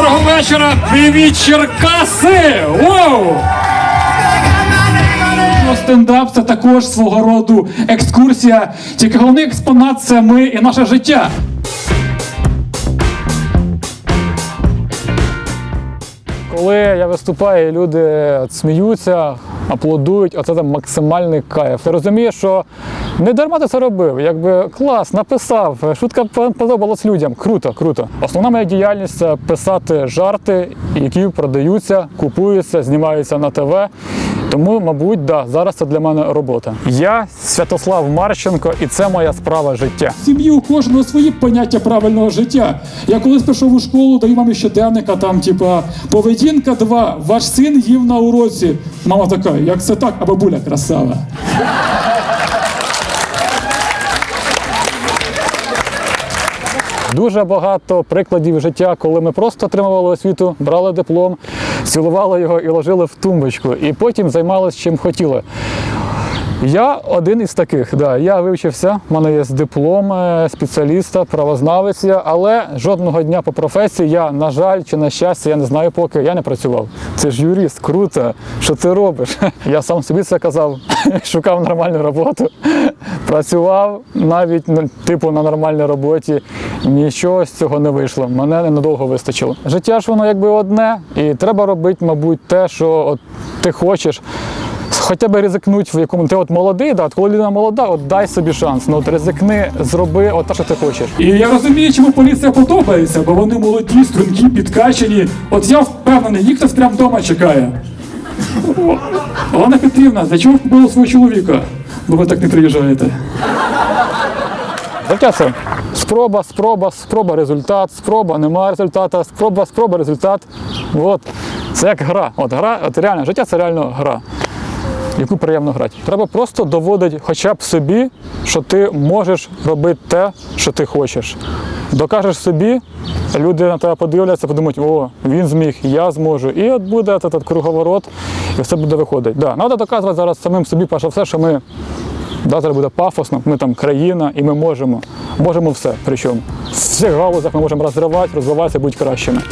вечора. Привіт, Черкаси! Воу! Стендап це також свого роду екскурсія. Тільки головний експонат це ми і наше життя. Коли я виступаю, люди сміються, аплодують, оце там максимальний кайф. Ти розумієш, що не дарма ти це робив. Якби клас, написав, шутка подобалась людям. Круто, круто. Основна моя діяльність це писати жарти, які продаються, купуються, знімаються на ТВ. Тому, мабуть, да, зараз це для мене робота. Я Святослав Марченко, і це моя справа життя. Сім'ї у кожного свої поняття правильного життя. Я колись пішов у школу, даю мамі щоденника, там, типа, поведінка 2, ваш син їв на уроці. Мама така, як це так, а бабуля красава. Дуже багато прикладів життя, коли ми просто отримували освіту, брали диплом, цілували його і ложили в тумбочку, і потім займалися чим хотіли. Я один із таких. Да. Я вивчився, в мене є диплом е, спеціаліста, правознавець, але жодного дня по професії я, на жаль, чи на щастя, я не знаю поки, я не працював. Це ж юрист, круто. Що ти робиш? Я сам собі це казав, шукав нормальну роботу, працював навіть ну, типу на нормальній роботі. Нічого з цього не вийшло. Мене ненадовго вистачило. Життя ж воно якби одне, і треба робити, мабуть, те, що от ти хочеш. Хоча б ризикнуть, в якому ти от молодий, да, от коли людина молода, от дай собі шанс. Ну от ризикни, зроби от те, що ти хочеш. І я розумію, чому поліція подобається, бо вони молоді, стрункі, підкачені. От я впевнений, їх хтось прямо вдома чекає. Олена Петрівна, для чого купили свого чоловіка? Бо ви так не приїжджаєте. Це спроба, спроба, спроба, результат, спроба, немає результату, спроба, спроба, результат. От. Це як гра. От гра, от реально, життя це реально гра яку приємно грати. Треба просто доводити хоча б собі, що ти можеш робити те, що ти хочеш. Докажеш собі, люди на тебе подивляться, подумають, о, він зміг, я зможу. І от буде этот круговорот, і все буде виходити. Да, Треба доказувати зараз самим собі, перше все, що ми да, зараз буде пафосно, ми там країна, і ми можемо. Можемо все. Причому в всіх галузях ми можемо розривати, розвиватися, бути кращими.